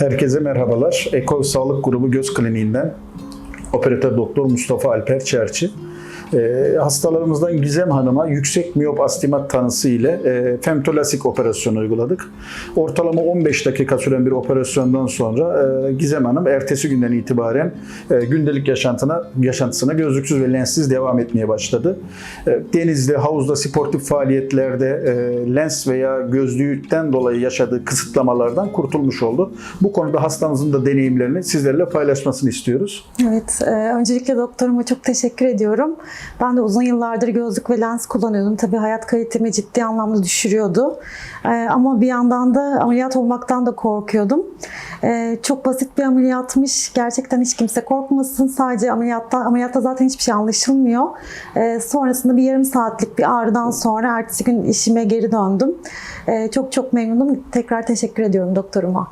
Herkese merhabalar. Ekol Sağlık Grubu Göz Kliniğinden operatör doktor Mustafa Alper Çerçi. Ee, hastalarımızdan Gizem Hanım'a yüksek miyop astigmat tanısı ile e, femtolasik operasyonu uyguladık. Ortalama 15 dakika süren bir operasyondan sonra e, Gizem Hanım ertesi günden itibaren e, gündelik yaşantına yaşantısına gözlüksüz ve lenssiz devam etmeye başladı. E, denizde, havuzda, sportif faaliyetlerde e, lens veya gözlükten dolayı yaşadığı kısıtlamalardan kurtulmuş oldu. Bu konuda hastamızın da deneyimlerini sizlerle paylaşmasını istiyoruz. Evet, e, öncelikle doktoruma çok teşekkür ediyorum. Ben de uzun yıllardır gözlük ve lens kullanıyordum. Tabii hayat kalitemi ciddi anlamda düşürüyordu. E, ama bir yandan da ameliyat olmaktan da korkuyordum. E, çok basit bir ameliyatmış. Gerçekten hiç kimse korkmasın. Sadece ameliyatta, ameliyatta zaten hiçbir şey anlaşılmıyor. E, sonrasında bir yarım saatlik bir ağrıdan sonra ertesi gün işime geri döndüm. E, çok çok memnunum. Tekrar teşekkür ediyorum doktoruma.